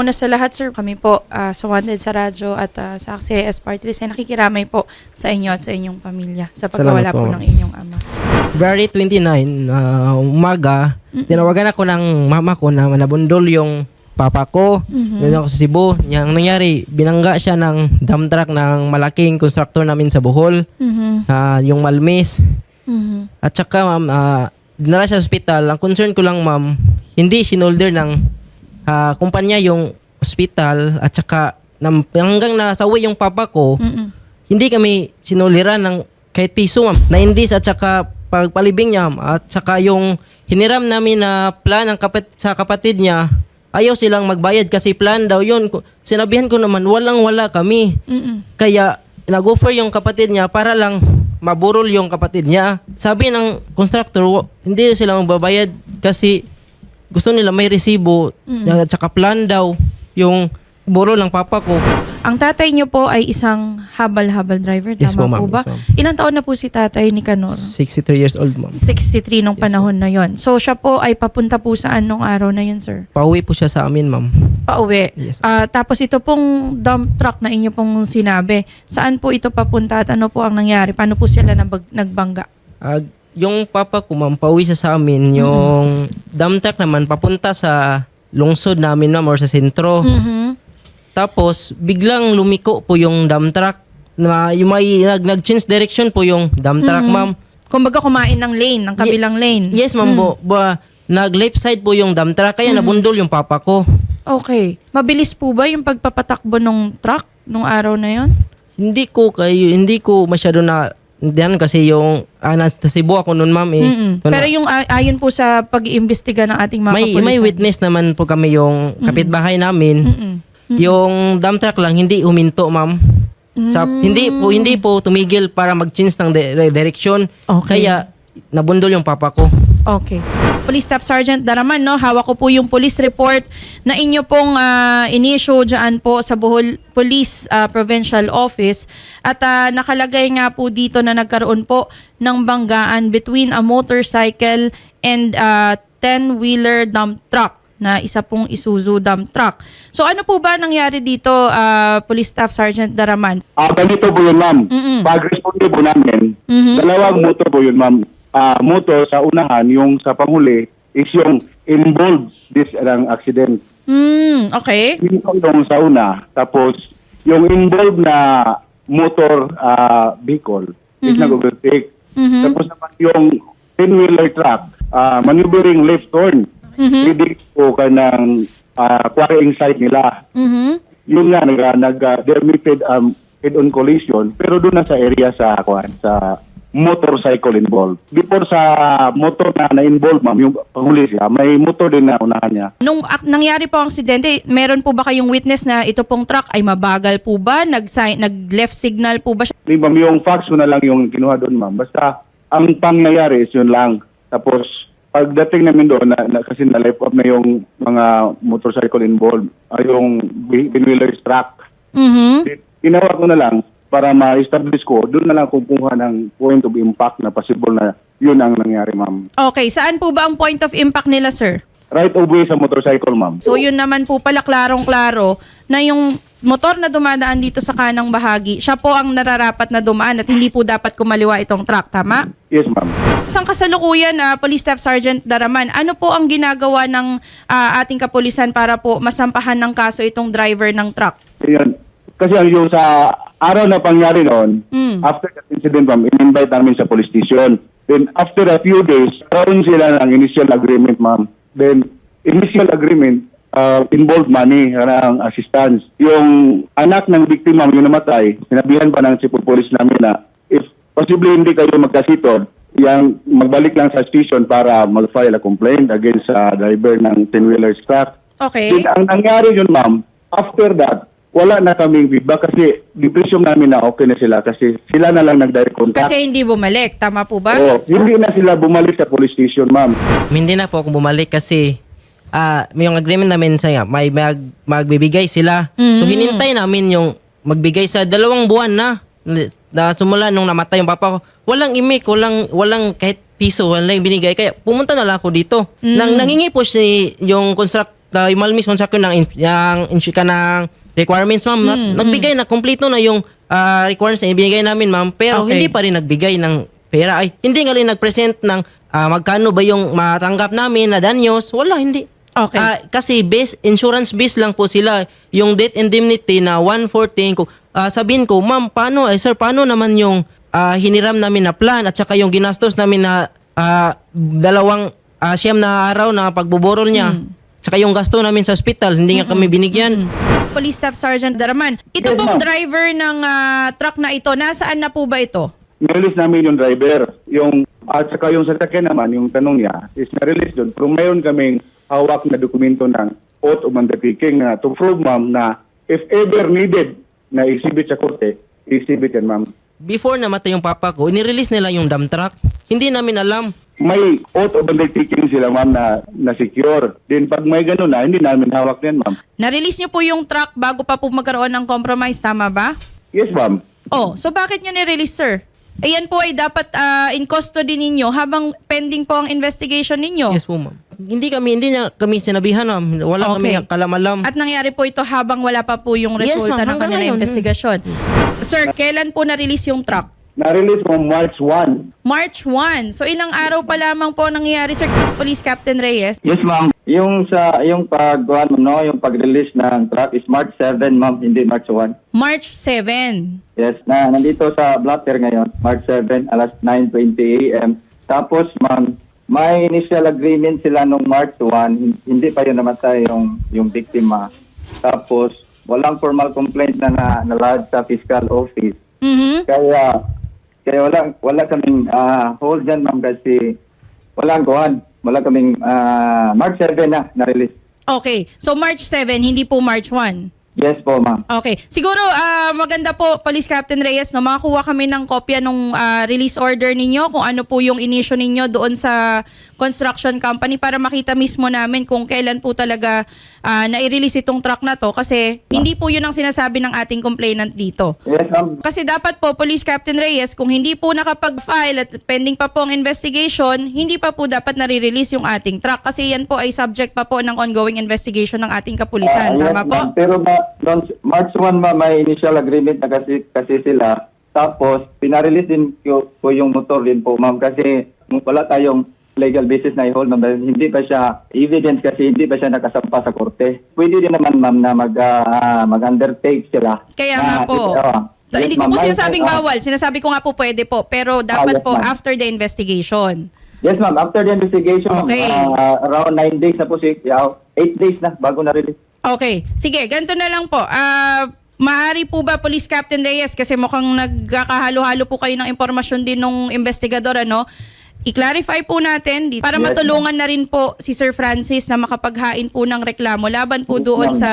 una sa lahat, sir, kami po ah, sa Wanted sa radyo at ah, sa AXIS Party List ay nakikiramay po sa inyo at sa inyong pamilya sa pagkawala po po. ng inyong ama. February 29, ah, umaga, tinawagan ako ng mama ko na nabundol yung papa ko. Mhm. Doon ako sa Cebu. Yang nangyari, binangga siya ng dump truck ng malaking constructor namin sa Bohol, Mhm. ah, yung Malmis. Mhm. At saka ma'am, ah, dinala siya sa hospital. Ang concern ko lang ma'am, hindi sinolder ng ah, kumpanya yung hospital at saka nam, hanggang nasawi yung papa ko, Mhm. hindi kami sinulira ng kahit piso ma'am. Na indis at saka pagpalibing niya ma'am. at saka yung hiniram namin na plan ng kapat, sa kapatid niya, ayaw silang magbayad kasi plan daw yun. Ku- Sinabihan ko naman, walang wala kami. Mhm. Kaya nag-offer yung kapatid niya para lang maburol yung kapatid niya. Sabi ng constructor, wa- hindi sila magbabayad kasi gusto nila may resibo at saka plan daw yung burol ng papa ko. Ang tatay niyo po ay isang habal-habal driver, Yes tama po, ma'am. po ba? Yes, ma'am. Ilang taon na po si tatay ni Canor? 63 years old ma'am. 63 nung panahon na yon. So siya po ay papunta po saan nung araw na yun, sir? Pauwi po siya sa amin ma'am. Pauwi. Yes, Ah, tapos ito pong dump truck na inyo pong sinabi, saan po ito papunta at ano po ang nangyari? Paano po sila nabag- nagbangga? Ah, yung papa ko ma'am, pauwi siya sa amin. Yung dump truck naman, papunta sa lungsod namin ma'am or sa sentro. Mhm. Tapos, biglang lumiko po yung dump truck. Na, yung may, nag, nag-change direction po yung dump truck, Mhm. ma'am. Kumbaga kumain ng lane, ng kabilang lane. Yes, ma'am. bo- ba, nag-left side po yung dump truck, kaya nabundol yung papa ko. Okay. Mabilis po ba yung pagpapatakbo ng truck nung araw na yon? Hindi ko kayo, hindi ko masyado na diyan kasi yung ah, nasa Cebu ako noon, ma'am. Eh. Mm-mm. Pero na- yung a- ayon po sa pag-iimbestiga ng ating mga may, kapulisan. may witness naman po kami yung kapitbahay namin. Mm-mm. Yung dump truck lang hindi huminto, ma'am. Sa Mm. hindi po hindi po tumigil para mag-change ng di- direction. Okay. Kaya nabundol yung papa ko. Okay. Police Staff Sergeant Daraman, no? Hawak ko po yung police report na inyo pong ah, inisyo dyan po sa Bohol Police ah, Provincial Office. At ah, nakalagay nga po dito na nagkaroon po ng banggaan between a motorcycle and a 10-wheeler dump truck na isa pong Isuzu dump truck. So ano po ba nangyari dito, ah, Police Staff Sergeant Daraman? Ah, ganito po yun, ma'am. Mm-mm. Pag-responde po namin, Mhm. dalawang motor po yun, ma'am. Ah, motor sa unahan, yung sa panghuli, is yung involved this ang accident. Hmm, okay. Yung yung sa una, tapos yung involved na motor ah, vehicle is nag-overtake. Mhm. Tapos naman yung 10-wheeler truck, ah, maneuvering left turn, Mhm. leading po ka ng ah, quarrying site nila Mhm. yun nga nag nag uh, they um head on collision pero doon na sa area sa kuan sa motorcycle involved. Before sa motor na na-involved ma'am, yung panghuli siya, may motor din na unahan niya. Nung ak- nangyari po ang aksidente, meron po ba kayong witness na ito pong truck ay mabagal po ba? Nag, nag-left signal po ba siya? Di ma'am, yung facts ko na lang yung kinuha doon ma'am. Basta ang pangyayari is yun lang. Tapos pagdating namin doon, na, na, kasi na-life up na yung mga motorcycle involved, ay yung wheeler truck. Mhm. Ginawa ko na lang para ma-establish ko, doon na lang kukuha ng point of impact na possible na yun ang nangyari, ma'am. Okay, saan po ba ang point of impact nila, sir? Right of way sa motorcycle, ma'am. So yun naman po pala klarong-klaro na yung motor na dumadaan dito sa kanang bahagi, siya po ang nararapat na dumaan at hindi po dapat kumaliwa itong truck, tama? Yes, ma'am. Isang kasalukuyan na Police Staff Sergeant Daraman, ano po ang ginagawa ng ah, ating kapulisan para po masampahan ng kaso itong driver ng truck? Yan. Kasi yung sa araw na pangyari noon, Mm. after that incident, ma'am, in-invite namin sa police station. Then, after a few days, karoon sila ng initial agreement, ma'am. Then, initial agreement uh, involved money, ng assistance. Yung anak ng biktima, yung namatay, sinabihan pa ng chief police namin na if possibly hindi kayo magkasitod, yang magbalik lang sa station para mag-file a complaint against sa driver ng 10-wheeler truck. Okay. Then, ang nangyari yun, ma'am, after that, wala na kaming feedback kasi depression namin na okay na sila kasi sila na lang nag-direct contact. Kasi hindi bumalik, tama po ba? Oo, hindi na sila bumalik sa police station, ma'am. Hindi na po ako bumalik kasi ah yung agreement namin sa nga, may mag, magbibigay sila. So Mm. hinintay namin yung magbigay sa dalawang buwan na na sumula nung namatay yung papa ko. Walang imik, walang walang kahit piso, walang binigay. Kaya pumunta na lang ako dito. Mm. Nang nangingi po si yung construct uh, malmis man sa akin ng insure ka ng requirements ma'am. Mm, nagbigay na kompleto na yung ah, requirements na ibigay namin ma'am. Pero Okay. hindi pa rin nagbigay ng pera. Ay hindi nga rin nag-present ng ah, magkano ba yung matanggap namin na danyos. Wala hindi. Okay. Ah, kasi base insurance base lang po sila. Yung death indemnity na 114 ko ah, sabihin ko ma'am paano eh sir paano naman yung ah, hiniram namin na plan at saka yung ginastos namin na ah, dalawang ah, siyam na araw na pagbuborol niya saka yung gasto namin sa hospital? Hindi nga kami binigyan Police Staff Sergeant Daraman, ito Yes, pong driver ng ah, truck na ito, nasaan na po ba ito? Nirelease namin yung driver. Yung, at saka yung sasakyan naman, yung tanong niya, is na-release doon. Pero mayroon kaming hawak na dokumento ng oath of undertaking na to prove, ma'am, na if ever needed na exhibit sa korte, exhibit yan, ma'am. Before namatay yung papa ko inirelease nila yung dump truck hindi namin alam May oath of undertaking sila, ma'am, na, na secure. Then pag may ganun na, hindi namin hawak yan, ma'am. Na-release niyo po yung truck bago pa po magkaroon ng compromise, tama ba? Yes, ma'am. Oh, so bakit niyo ni-release, sir? Ayan po ay dapat ah, in custody ninyo habang pending po ang investigation ninyo. yes po ma'am hindi kami hindi niya kami sinabihan ma'am wala Okay. kami kalamalam At nangyari po ito habang wala pa po yung Yes, resulta ng ma'am. Hanggang kanilang ngayon. investigasyon. Sir, kailan po na-release yung truck? Na-release mo March 1. March 1. So ilang araw pa lamang po nangyayari, Sir Police Captain Reyes? Yes, ma'am. Yung sa yung pag ano, no, yung pag-release ng truck is March 7, ma'am, hindi March 1. March 7. Yes, na nandito sa Blatter ngayon, March 7 alas 9:20 AM. Tapos, ma'am, may initial agreement sila nung March 1, hin- hindi pa yun namatay yung yung biktima. Tapos, walang formal complaint na na, na sa fiscal office. Mhm. Kaya kaya wala wala kaming ah, hold dyan ma'am kasi walang kuhan. Wala kaming ah, March 7 na na-release. Okay. So March 7, hindi po March 1. Yes po ma'am. Okay. Siguro ah, maganda po Police Captain Reyes no makakuha kami ng kopya nung ah, release order ninyo kung ano po yung inisyo ninyo doon sa construction company para makita mismo namin kung kailan po talaga ah, nai-release itong truck na to kasi hindi po yun ang sinasabi ng ating complainant dito. Yes ma'am. Kasi dapat po, Police Captain Reyes, kung hindi po nakapag-file at pending pa po ang investigation, hindi pa po dapat nare-release yung ating truck. Kasi yan po ay subject pa po ng ongoing investigation ng ating kapulisan. Ah, yes, Tama po? Pero noong March 1 ma may initial agreement na kasi, kasi sila. Tapos, pinarelease din ko, ko yung motor din po, ma'am. Kasi wala tayong legal basis na i-hold, ma'am. Dahil Hindi pa siya evidence kasi hindi pa siya nakasampa sa korte. Pwede din naman, ma'am, na mag, ah, mag-undertake sila. Kaya Na- nga po. ah, Ta- yes, hindi ko ma'am. po sinasabing ah, bawal. Sinasabi ko nga po pwede po. Pero dapat yes, po ma'am. after the investigation. Yes, ma'am. After the investigation, ma'am, Okay. ah, around 9 days na po si, 8 days na bago na-release. Okay. Sige, ganito na lang po. Ah, maaari po ba Police Captain Reyes kasi mukhang nagkakahalo-halo po kayo ng impormasyon din nung investigador ano? I-clarify po natin di- para Yes, matulungan na rin po si Sir Francis na makapaghain po ng reklamo laban po doon ma'am. sa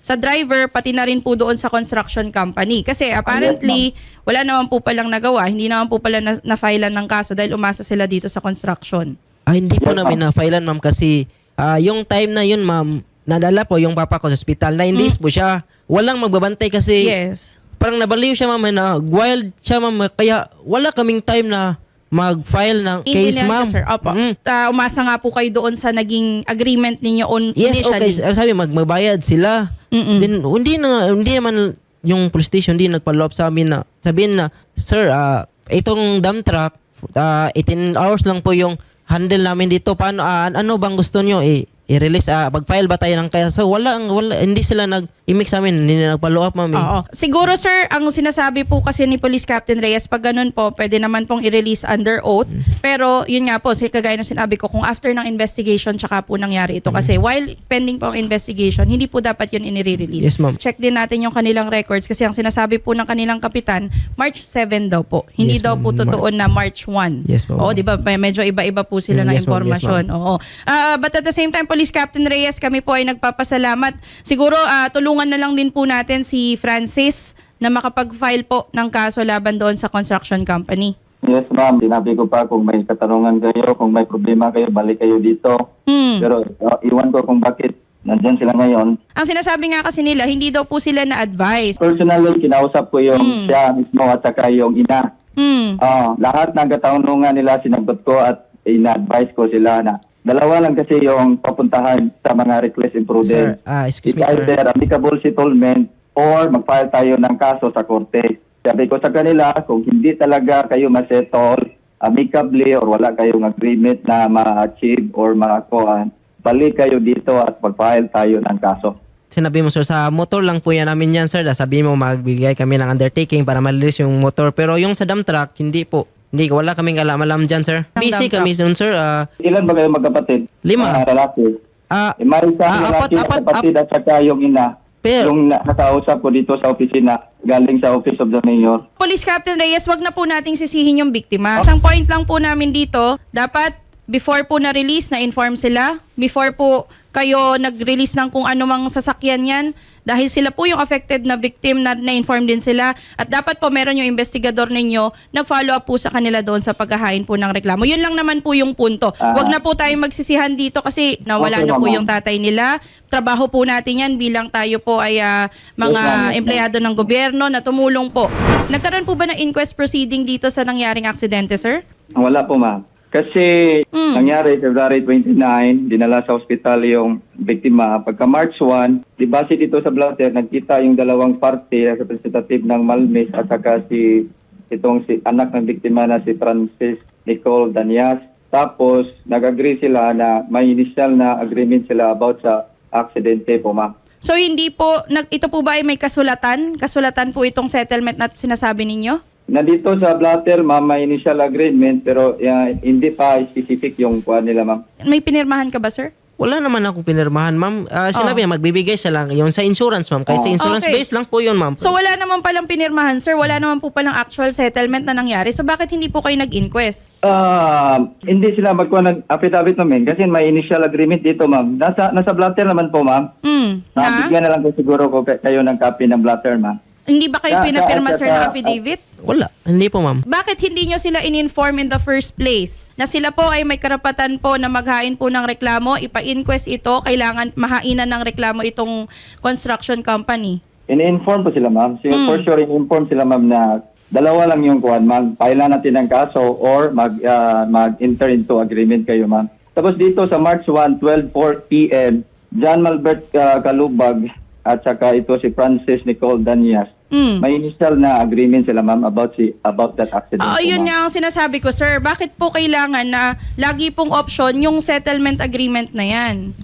sa driver pati na rin po doon sa construction company. Kasi apparently wala naman po palang nagawa, hindi naman po pala na, na-filean ng kaso dahil umasa sila dito sa construction. Ah, hindi po Yes, namin na-filean, ma'am, kasi ah, yung time na yun, ma'am, nadala po yung papa ko sa hospital. Nine days po siya. Walang magbabantay kasi Yes. parang nabaliw siya, ma'am, na wild siya, ma'am. Kaya wala kaming time na mag-file ng case, ko, ma'am. sir. Opo. Mm. Ah, umasa nga po kayo doon sa naging agreement ninyo on Yes, okay. initially. Sabi, mag magbayad sila. Mm-mm. Then, hindi na, hindi naman yung police station, hindi nagpa up sa amin na, sabihin na, Sir, ah, itong dump truck, ah, 18 hours lang po yung handle namin dito. Paano, ah, ano bang gusto nyo? Eh, i-release, ah, mag-file ba tayo ng kaya? So, wala, wala, hindi sila nag-imik sa amin, hindi na nagpa up, ma'am. eh. Oo. Siguro sir, ang sinasabi po kasi ni Police Captain Reyes, pag ganun po, pwede naman pong i-release under oath. Pero yun nga po, si kagaya ng sinabi ko, kung after ng investigation, tsaka po nangyari ito. Kasi while pending po ang investigation, hindi po dapat yun inire-release. Yes, ma'am. Check din natin yung kanilang records kasi ang sinasabi po ng kanilang kapitan, March 7 daw po. Hindi Yes, daw ma'am. po totoo na March 1. Yes, ma'am. Oo, di ba? May- Medyo iba-iba po sila Mm, ng yes, ma'am. Yes. Oo. Ah, but at the same time, Police Captain Reyes, kami po ay nagpapasalamat. Siguro ah, tulungan na lang din po natin si Francis na makapag-file po ng kaso laban doon sa construction company. Yes, ma'am. Sinabi ko pa kung may katarungan kayo, kung may problema kayo, balik kayo dito. Hmm. Pero uh, iwan ko kung bakit nandyan sila ngayon. Ang sinasabi nga kasi nila, hindi daw po sila na-advise. Personally, kinausap ko yung Mm. siya mismo at saka yung ina. Hmm. Ah, lahat ng katanungan nila sinagot ko at ina-advise ko sila na Dalawa lang kasi yung papuntahan sa mga request Sir, imprudence. ah, excuse me, It's sir. either amicable settlement or mag-file tayo ng kaso sa korte. Sabi ko sa kanila, kung hindi talaga kayo masettle amicably or wala kayong agreement na ma-achieve or ma-kuhan, balik kayo dito at mag-file tayo ng kaso. Sinabi mo sir, sa motor lang po yan namin yan sir. Sabi mo magbigay kami ng undertaking para malilis yung motor. Pero yung sa dump truck, hindi po. Hindi, wala kaming alam-alam dyan sir. Busy kami dun sir. Ah, Ilan ba kayo magkapatid? Lima. Mga lalaki. ah, Eh, may isang Ah, apat, lalaki apat, kapatid at saka yung ina. Pero- yung na- nakausap ko dito sa opisina, galing sa Office of the Mayor. Police Captain Reyes, wag na po nating sisihin yung biktima. Isang point lang po namin dito, dapat before po na-release, na-inform sila. Before po kayo nag-release ng kung ano mang sasakyan yan, dahil sila po yung affected na victim na na-inform din sila. At dapat po meron yung investigador ninyo, nag-follow up po sa kanila doon sa paghahain po ng reklamo. Yun lang naman po yung punto. Ah. Wag na po tayo magsisihan dito kasi nawala Okay, na po yung tatay nila. Trabaho po natin yan bilang tayo po ay ah, mga empleyado ng gobyerno na tumulong po. Nagkaroon po ba ng inquest proceeding dito sa nangyaring aksidente, sir? Wala po, ma'am. Kasi Mm. nangyari February 29, dinala sa ospital yung biktima. Pagka March 1, di base dito sa blatter, nagkita yung dalawang party, representative ng Malmes at saka si itong si anak ng biktima na si Francis Nicole Danias. Tapos nag-agree sila na may initial na agreement sila about sa aksidente po, ma'am. So hindi po, nag, ito po ba ay may kasulatan? Kasulatan po itong settlement na sinasabi ninyo? Nandito sa blatter, ma'am, may initial agreement pero uh, hindi pa specific yung kuha nila, ma'am. May pinirmahan ka ba, sir? wala naman akong pinirmahan ma'am. Ah, sinabi Oh. niya, magbibigay siya lang. Yung sa insurance ma'am. Kahit sa Oh. insurance Okay. base lang po yun ma'am. So wala naman palang pinirmahan, sir. Wala naman po palang actual settlement na nangyari. So bakit hindi po kayo nag-inquest? Ah, hindi sila magkuha ng affidavit namin kasi may initial agreement dito, ma'am. Nasa nasa blatter naman po, ma'am. Hmm. Na? Nabigyan na lang ko siguro ko kay- kayo ng copy ng blatter, ma'am. Hindi ba kayo Ka- pinapirma, sir, ng affidavit? Wala. Hindi po ma'am. Bakit hindi nyo sila in-inform in the first place? Na sila po ay may karapatan po na maghain po ng reklamo, ipa-inquest ito, kailangan mahainan ng reklamo itong construction company. In-inform po sila, ma'am. So, Mm. For sure, in-inform sila, ma'am, na dalawa lang yung kuhan, ma'am. Pailan natin ng kaso or mag, ah, mag-enter into agreement kayo, ma'am. Tapos dito sa March 1, 12.4 p.m., John Malbert ah, Kalubag at saka ito si Francis Nicole Danias. Mm. May initial na agreement sila, ma'am, about si about that accident. Oo, po, yun nga ang sinasabi ko, sir. Bakit po kailangan na lagi pong option yung settlement agreement na yan?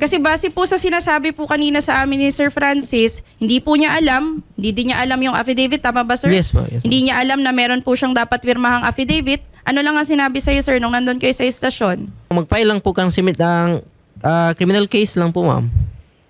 Kasi base po sa sinasabi po kanina sa amin ni Sir Francis, hindi po niya alam, hindi din niya alam yung affidavit, tama ba sir? Yes, ma'am. Yes, ma'am. Hindi niya alam na meron po siyang dapat pirmahang affidavit. Ano lang ang sinabi sa'yo sir nung nandun kayo sa istasyon? Mag-file lang po kang simit ng ah, criminal case lang po ma'am.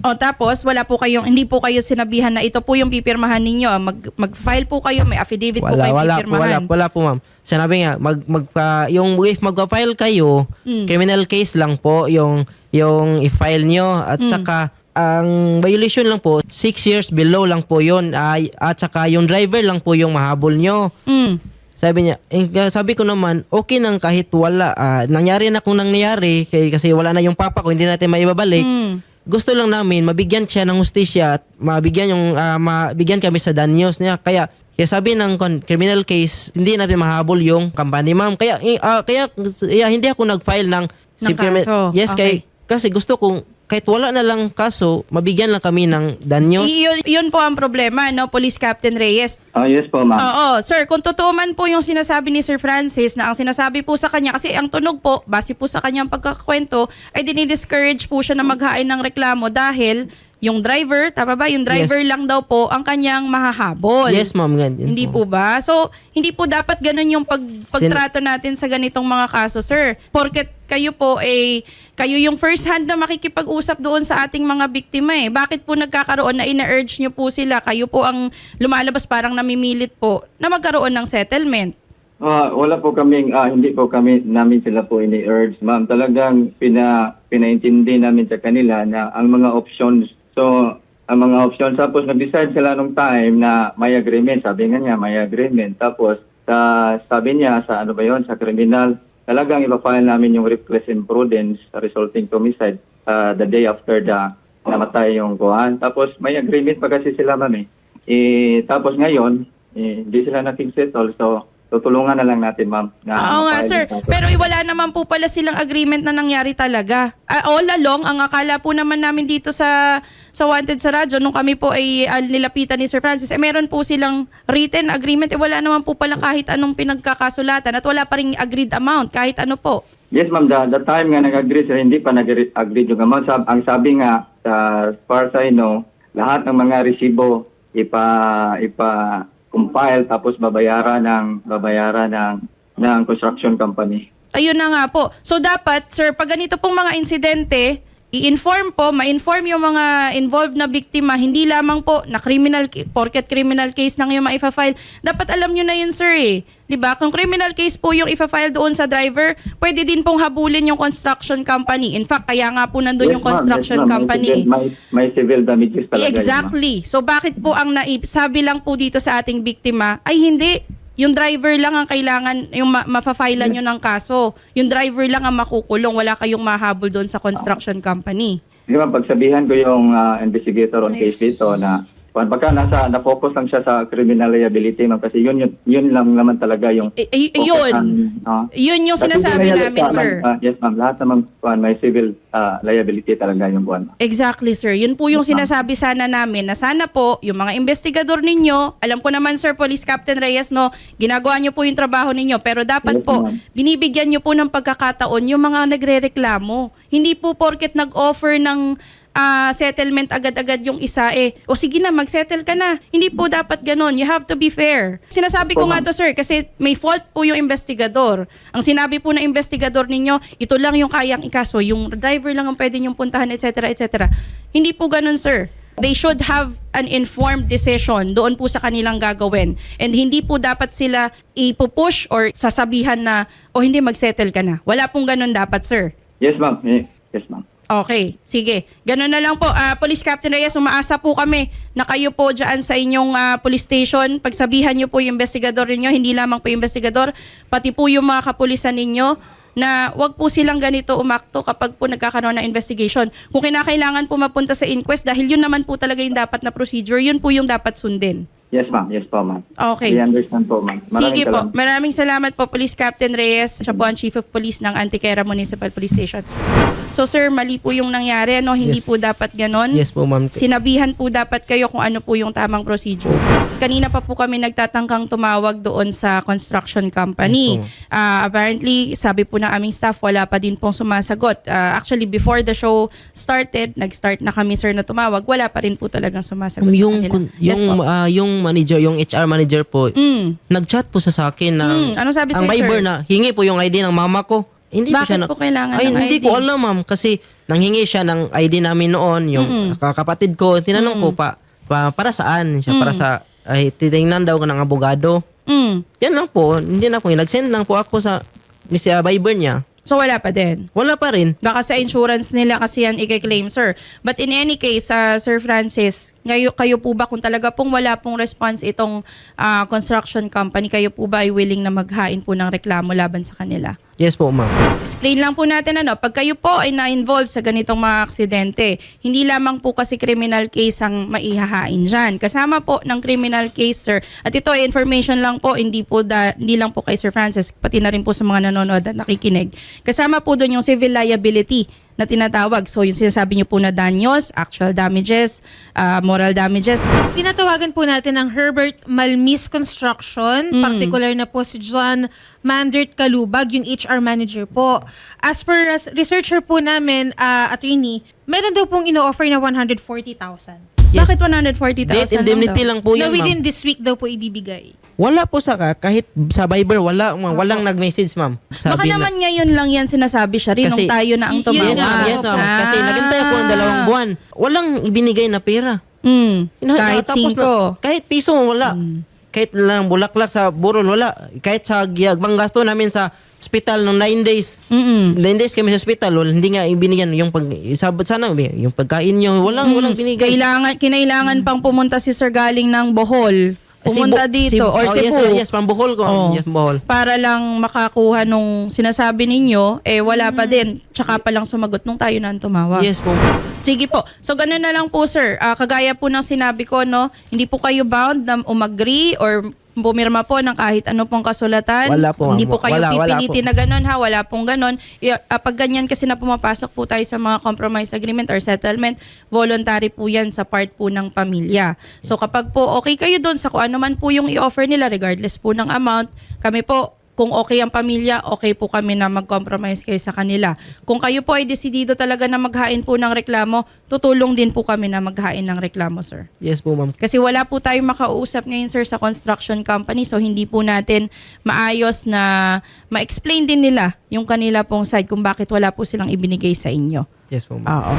O tapos wala po kayong hindi po kayo sinabihan na ito po yung pipirmahan ninyo. Mag mag-file po kayo, may affidavit po kayo wala, po, wala, pipirmahan. wala po ma'am. Sinabi nga, mag, mag, ah, yung if magpa-file kayo, Mm. criminal case lang po yung, yung i-file nyo at Mm. saka ang violation lang po, 6 years below lang po yun ay, at saka yung driver lang po yung mahabol nyo. Mm. Sabi niya, eh, sabi ko naman, okay nang kahit wala. Ah, nangyari na kung nangyari, kay, kasi wala na yung papa ko, hindi natin maibabalik. Mm. Gusto lang namin, mabigyan siya ng hustisya at mabigyan, yung, ah, mabigyan kami sa danyos niya. Kaya, kaya sabi ng criminal case, hindi natin mahabol yung company, ma'am. Kaya, ah, kaya, yeah, hindi ako nag-file ng, Ng kaso. Yes, Okay. kay, kasi gusto kong, kahit wala na lang kaso, mabigyan lang kami ng danyos. Yun, yun po ang problema, no, Police Captain Reyes. Ah, yes po, ma'am. Oo, sir, kung totoo man po yung sinasabi ni Sir Francis na ang sinasabi po sa kanya, kasi ang tunog po, base po sa kanyang pagkakakwento, ay dinidiscourage po siya na maghain ng reklamo dahil yung driver, tama ba? Yung driver lang daw po ang kanyang mahahabol. yes, ma'am. Ganyan Hindi po ba? So, hindi po dapat ganun yung pag, pagtrato natin sa ganitong mga kaso, sir. Porket kayo po eh, kayo yung first hand na makikipag-usap doon sa ating mga biktima eh. Bakit po nagkakaroon na ina-urge nyo po sila? Kayo po ang lumalabas parang namimilit po na magkaroon ng settlement. Ah, wala po kaming ah, hindi po kami namin sila po ini-urge, ma'am. Talagang pina pinaintindi namin sa kanila na ang mga options. So, ang mga options tapos nag-decide sila nung time na may agreement. Sabi nga niya may agreement. Tapos sa sabi niya sa ano ba 'yon sa criminal, talagang ipa-file namin yung reckless imprudence resulting to homicide ah, the day after the namatay yung kuhan. Tapos may agreement pa kasi sila, ma'am. Eh. Eh, tapos ngayon, eh, hindi sila nating settle. So, tutulungan na lang natin, ma'am. na Oo nga, sir. Pero wala naman po pala silang agreement na nangyari talaga. Ah, all along, ang akala po naman namin dito sa sa Wanted sa radyo, nung kami po ay ah, nilapitan ni Sir Francis, eh meron po silang written agreement. Eh wala naman po pala kahit anong pinagkakasulatan at wala pa rin agreed amount, kahit ano po. Yes, ma'am. The, the time nga nag-agree sila, hindi pa nag-agree yung amount. Sab- ang sabi nga, sa as far as I know, lahat ng mga resibo ipa ipa compile tapos babayaran ng babayaran ng ng construction company. Ayun na nga po. So dapat, sir, pag ganito pong mga insidente, i-inform po, ma-inform yung mga involved na biktima, hindi lamang po na criminal, porket criminal case nang yung maifa-file. Dapat alam nyo na yun, sir eh. 'Di ba? Kung criminal case po yung ifa-file doon sa driver, pwede din pong habulin yung construction company. In fact, kaya nga po nandun Yes, yung construction Yes, company. May civil, may, may civil damages talaga. yun. Exactly. So bakit po ang naib sabi lang po dito sa ating biktima ay hindi yung driver lang ang kailangan yung ma- mafa-file nyo ng kaso. Yung driver lang ang makukulong, wala kayong mahabol doon sa construction company. Di ba, pagsabihan ko yung ah, investigator on case dito na pagka nasa na-focus lang siya sa criminal liability ma'am kasi yun yun, yun lang naman talaga yung eh, focus yun. ng, ah, Yun yung sinasabi hindi namin, sir. ah, yes ma'am, lahat naman kuwan, may civil ah, liability talaga yung buwan. Exactly, sir. Yun po yung sinasabi sana namin na sana po yung mga investigador ninyo, alam ko naman, Sir Police Captain Reyes, no, ginagawa nyo po yung trabaho ninyo, pero dapat Yes, po, ma'am. binibigyan nyo po ng pagkakataon yung mga nagre-reklamo. Hindi po porket nag-offer ng ah, settlement agad-agad yung isa eh, o sige na, mag-settle ka na. Hindi po dapat ganon. You have to be fair. Sinasabi ko nga to, sir, kasi may fault po yung investigador. Ang sinabi po ng investigador ninyo, ito lang yung kayang ikaso, yung driver lang ang pwede niyong puntahan, etc., etc. Hindi po ganun, sir. They should have an informed decision doon po sa kanilang gagawin. And hindi po dapat sila ipupush or sasabihan na, o hindi, mag-settle ka na. Wala pong ganun dapat, sir. Yes ma'am, Eh, yes ma'am. Okay, sige. Ganun na lang po. Ah, Police Captain Reyes, umaasa po kami na kayo po dyan sa inyong ah, police station. Pagsabihan niyo po yung investigador ninyo, hindi lamang po yung investigador, pati po yung mga kapulisan ninyo na wag po silang ganito umakto kapag po nagkakaroon ng investigation. Kung kinakailangan po mapunta sa inquest dahil yun naman po talaga yung dapat na procedure, yun po yung dapat sundin. Yes ma'am, yes po ma'am. Okay. I understand po ma'am. Maraming Sige po. salamat. Maraming salamat po, Police Captain Reyes. Siya po ang Chief of Police ng Antiquera Municipal Police Station. So sir, mali po yung nangyari. Ano? Hindi Yes. po dapat ganon. Yes po, ma'am. Sinabihan po dapat kayo kung ano po yung tamang procedure. Kanina pa po kami nagtatangkang tumawag doon sa construction company. Yes Ah, apparently, sabi po ng aming staff, wala pa din pong sumasagot. Ah, actually, before the show started, nag-start na kami sir na tumawag, wala pa rin po talagang sumasagot sa Yung kanila. kun- Yes yung po. ah, yung manager, yung HR manager po, Mm. nag-chat po sa akin ng Mm, ano sabi ang Viber sir? na hingi po yung ID ng mama ko. Hindi Bakit po siya na, po kailangan Ay, ng hindi ID? ko alam, ma'am, kasi nanghingi siya ng ID namin noon, yung kakapatid ko, tinanong ko pa, pa para saan siya, para sa ay titingnan daw ko ng abogado. Mm. Yan lang po, hindi na po, nag-send lang po ako sa Mr. Viber niya. So wala pa din. Wala pa rin. Baka sa insurance nila kasi yan i-claim, sir. But in any case, uh, Sir Francis, ngayo, kayo po ba kung talaga pong wala pong response itong ah, construction company, kayo po ba ay willing na maghain po ng reklamo laban sa kanila? Yes po, ma'am. Explain lang po natin ano, pag kayo po ay na-involve sa ganitong mga aksidente, hindi lamang po kasi criminal case ang maihahain dyan. Kasama po ng criminal case, sir. At ito ay information lang po, hindi po da, hindi lang po kay Sir Francis, pati na rin po sa mga nanonood at nakikinig. Kasama po doon yung civil liability na tinatawag. So yung sinasabi niyo po na danyos, actual damages, ah, moral damages. Tinatawagan po natin ang Herbert Malmis Construction, Mm. particular na po si John Mandert Kalubag, yung HR manager po. As per as- researcher po namin, ah, attorney, meron daw pong ino-offer na 140,000. Yes. Bakit 140,000 Death indemnity lang lang po na yun, within ma'am. this week daw po ibibigay. Wala po sa kahit sa Viber, wala, ma'am. walang nag-message, ma'am. Baka Sabi na- naman ngayon lang yan sinasabi siya rin nung Kasi- tayo na ang tumawag. Yes, ma'am. Yes, ma'am. Ah. Kasi nagantay ako ng dalawang buwan. Walang ibinigay na pera. Mm, Ina- kahit tapos singko. Mm. Na, kahit piso, wala. Kahit lang bulaklak sa burol, wala. Kahit sa giyagbang gasto namin sa hospital nung 9 days. Mm-mm. 9 days kami sa hospital, wala, hindi nga ibinigyan yung pag sabat sana yung pagkain nyo, walang walang binigay. Kailangan, kinailangan pang pumunta si Sir galing ng Bohol. Pumunta Cebu- dito Cebu- or oh, Cebu. Yes, yes, pambuhol ko. Oh. Yes, Bohol. Para lang makakuha nung sinasabi ninyo, eh wala pa Mm. din. Tsaka pa lang sumagot nung tayo na ang tumawag. Yes po. Sige po. So ganun na lang po sir. Ah, kagaya po ng sinabi ko, no, hindi po kayo bound na umagree or pumirma po ng kahit ano pong kasulatan. Wala po, Hindi ma'am. po kayo Wala, wala pipilitin po. na ganun ha. Wala pong ganun. I- ah, pag ganyan kasi na pumapasok po tayo sa mga compromise agreement or settlement, voluntary po yan sa part po ng pamilya. So kapag po okay kayo doon sa kung ano man po yung i-offer nila regardless po ng amount, kami po kung okay ang pamilya, okay po kami na mag-compromise kayo sa kanila. Kung kayo po ay desidido talaga na maghain po ng reklamo, tutulong din po kami na maghain ng reklamo, sir. Yes po, ma'am. Kasi wala po tayong makausap ngayon sir sa construction company so hindi po natin maayos na ma-explain din nila yung kanila pong side kung bakit wala po silang ibinigay sa inyo. Yes po, ma'am. Oo.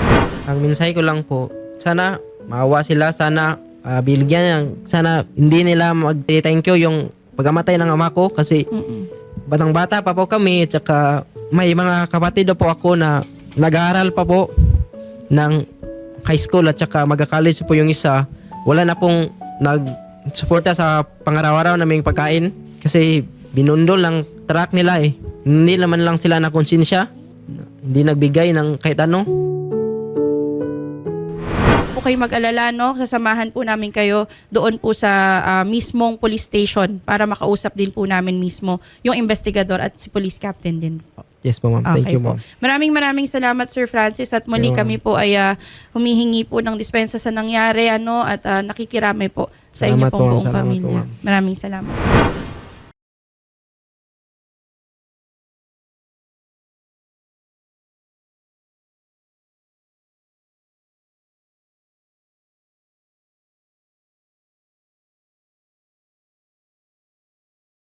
Ang mensahe ko lang po, sana maawa sila, sana ah, bilgyan ng, sana hindi nila mag-thank you yung pagamatay ng ama ko kasi Mm-mm. batang bata pa po kami at saka may mga kapatid na po ako na nag-aaral pa po ng high school at saka mag-college po yung isa. Wala na pong nag-suporta sa pangaraw-araw naming pagkain kasi binundol lang truck nila eh. Hindi naman lang sila na konsensya. Hindi nagbigay ng kahit ano. Kayo mag-alala, no? Sasamahan po namin kayo doon po sa ah, mismong police station para makausap din po namin mismo yung investigador at si police captain din po. Yes po ma'am. Thank Okay you po. ma'am. Maraming maraming salamat Sir Francis at muli You're kami po ay ah, humihingi po ng dispensa sa nangyari ano at ah, nakikiramay po sa inyo Salamat pong po, ma'am. buong Salamat po, pamilya. ma'am. Maraming salamat.